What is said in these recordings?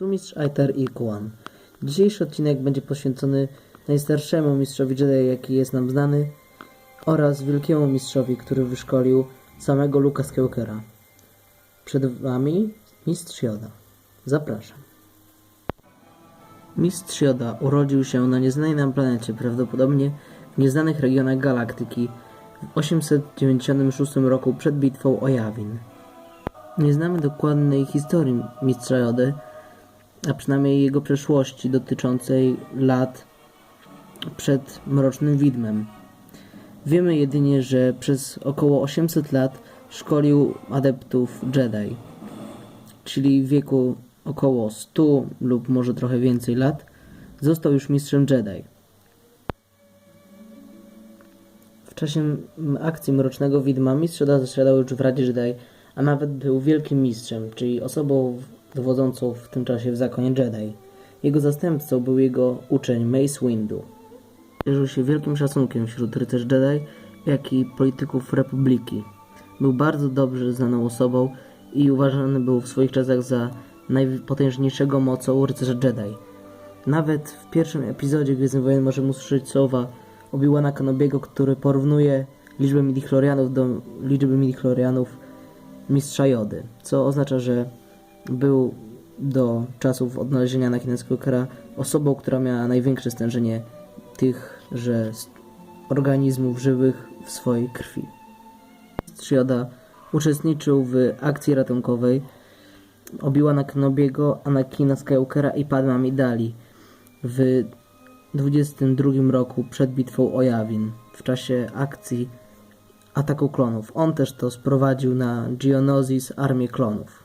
Tu mistrz Aetar i. Dzisiejszy odcinek będzie poświęcony najstarszemu mistrzowi Jedi, jaki jest nam znany, oraz wielkiemu mistrzowi, który wyszkolił samego Luka Skywalkera. Przed wami mistrz Yoda. Zapraszam. Mistrz Yoda urodził się na nieznanej nam planecie, prawdopodobnie w nieznanych regionach galaktyki w 896 roku przed bitwą o Yavin. Nie znamy dokładnej historii mistrza Jody, a przynajmniej jego przeszłości dotyczącej lat przed Mrocznym Widmem. Wiemy jedynie, że przez około 800 lat szkolił adeptów Jedi, czyli w wieku około 100 lub może trochę więcej lat, został już mistrzem Jedi. W czasie akcji Mrocznego Widma mistrz Yoda zasiadał już w Radzie Jedi, a nawet był wielkim mistrzem, czyli osobą dowodzącą w tym czasie w zakonie Jedi. Jego zastępcą był jego uczeń Mace Windu. Cieszył się wielkim szacunkiem wśród rycerzy Jedi, jak i polityków Republiki. Był bardzo dobrze znaną osobą i uważany był w swoich czasach za najpotężniejszego mocą rycerza Jedi. Nawet w pierwszym epizodzie Gwiezdnych Wojen możemy usłyszeć słowa Obi-Wana Kenobiego, który porównuje liczbę midichlorianów do liczby midichlorianów mistrza Jody, co oznacza, że był do czasów odnalezienia Anakina Skywalkera osobą, która miała największe stężenie tychże organizmów żywych w swojej krwi. Yoda uczestniczył w akcji ratunkowej Obi-Wana Kenobiego, Anakina Skywalkera i Padma Amidali w 22 roku przed bitwą o Yavin w czasie akcji ataku klonów. On też to sprowadził na Geonosis armię klonów.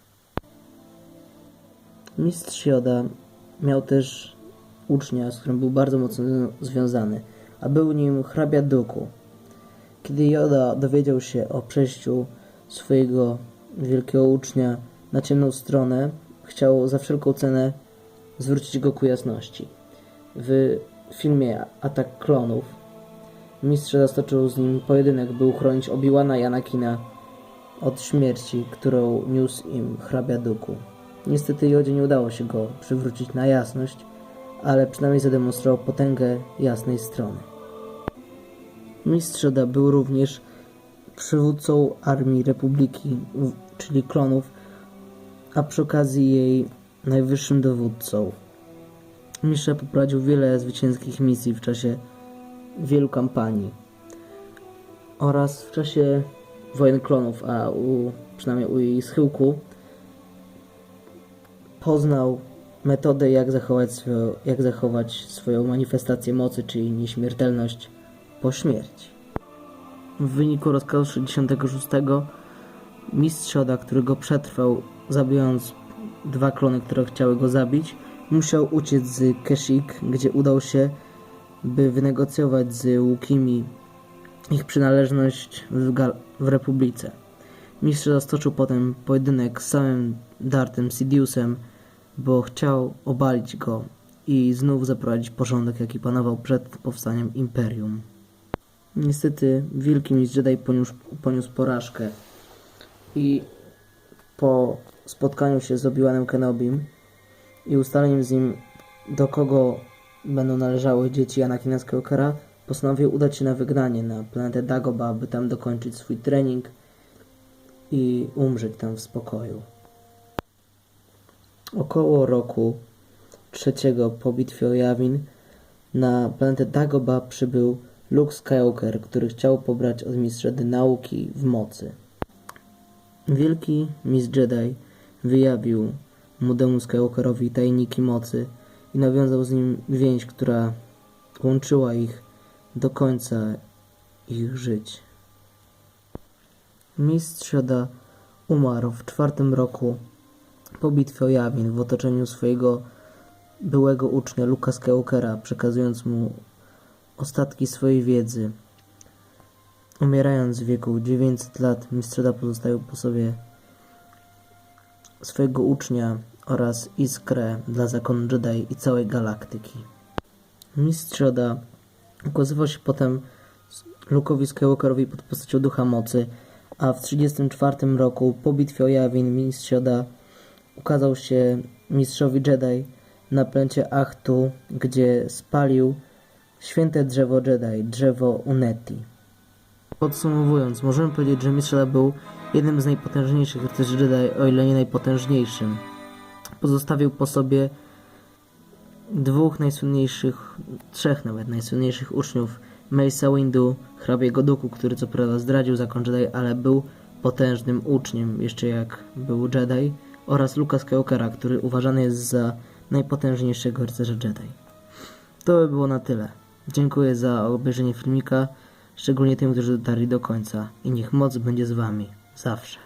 Mistrz Yoda miał też ucznia, z którym był bardzo mocno związany, a był nim hrabia Duku. Kiedy Yoda dowiedział się o przejściu swojego wielkiego ucznia na ciemną stronę, chciał za wszelką cenę zwrócić go ku jasności. W filmie Atak Klonów mistrz zastoczył z nim pojedynek, by uchronić Obi-Wana i Anakina od śmierci, którą niósł im hrabia Duku. Niestety Jodzie nie udało się go przywrócić na jasność, ale przynajmniej zademonstrował potęgę jasnej strony. Mistrz Yoda był również przywódcą armii Republiki, czyli klonów, a przy okazji jej najwyższym dowódcą. Mistrz Yoda poprowadził wiele zwycięskich misji w czasie wielu kampanii oraz w czasie wojen klonów, a u, przynajmniej u jej schyłku poznał metodę, jak zachować, swoją, jak zachować swoją manifestację mocy, czyli nieśmiertelność po śmierci. W wyniku rozkazu 66 mistrz Yoda, który go przetrwał, zabijając dwa klony, które chciały go zabić, musiał uciec z Kashyyyk, gdzie udał się, by wynegocjować z Łukimi ich przynależność w, w Republice. Mistrz zastoczył potem pojedynek z samym Dartem Sidiousem, bo chciał obalić go i znów zaprowadzić porządek, jaki panował przed powstaniem Imperium. Niestety wielki mistrz Jedi poniósł, poniósł porażkę i po spotkaniu się z Obi-Wanem Kenobim i ustaleniem z nim do kogo będą należały dzieci Anakina Skywalkera, postanowił udać się na wygnanie na planetę Dagobah, by tam dokończyć swój trening i umrzeć tam w spokoju. Około roku trzeciego po bitwie o Yavin na planetę Dagobah przybył Luke Skywalker, który chciał pobrać od mistrza Jedi nauki w mocy. Wielki mistrz Jedi wyjawił młodemu Skywalkerowi tajniki mocy i nawiązał z nim więź, która łączyła ich do końca ich żyć. Mistrz Yoda umarł w czwartym roku po bitwie o Yavin w otoczeniu swojego byłego ucznia Luka Skywalkera, przekazując mu ostatki swojej wiedzy. Umierając w wieku 900 lat, mistrz Yoda pozostawił po sobie swojego ucznia oraz iskrę dla zakonu Jedi i całej galaktyki. Mistrz Yoda ukazywał się potem Luke'owi Skywalkerowi pod postacią Ducha Mocy, a w 1934 roku po bitwie o Yavin mistrz Yoda ukazał się mistrzowi Jedi na plęcie Achtu, gdzie spalił święte drzewo Jedi, drzewo Uneti. Podsumowując, możemy powiedzieć, że mistrz Yoda był jednym z najpotężniejszych rycerzy Jedi, o ile nie najpotężniejszym. Pozostawił po sobie dwóch najsłynniejszych, trzech nawet najsłynniejszych uczniów Mace'a Windu, hrabiego Duku, który co prawda zdradził zakon Jedi, ale był potężnym uczniem, jeszcze jak był Jedi, oraz Luka Skywalkera, który uważany jest za najpotężniejszego rycerza Jedi. To by było na tyle. Dziękuję za obejrzenie filmika, szczególnie tym, którzy dotarli do końca i niech moc będzie z wami zawsze.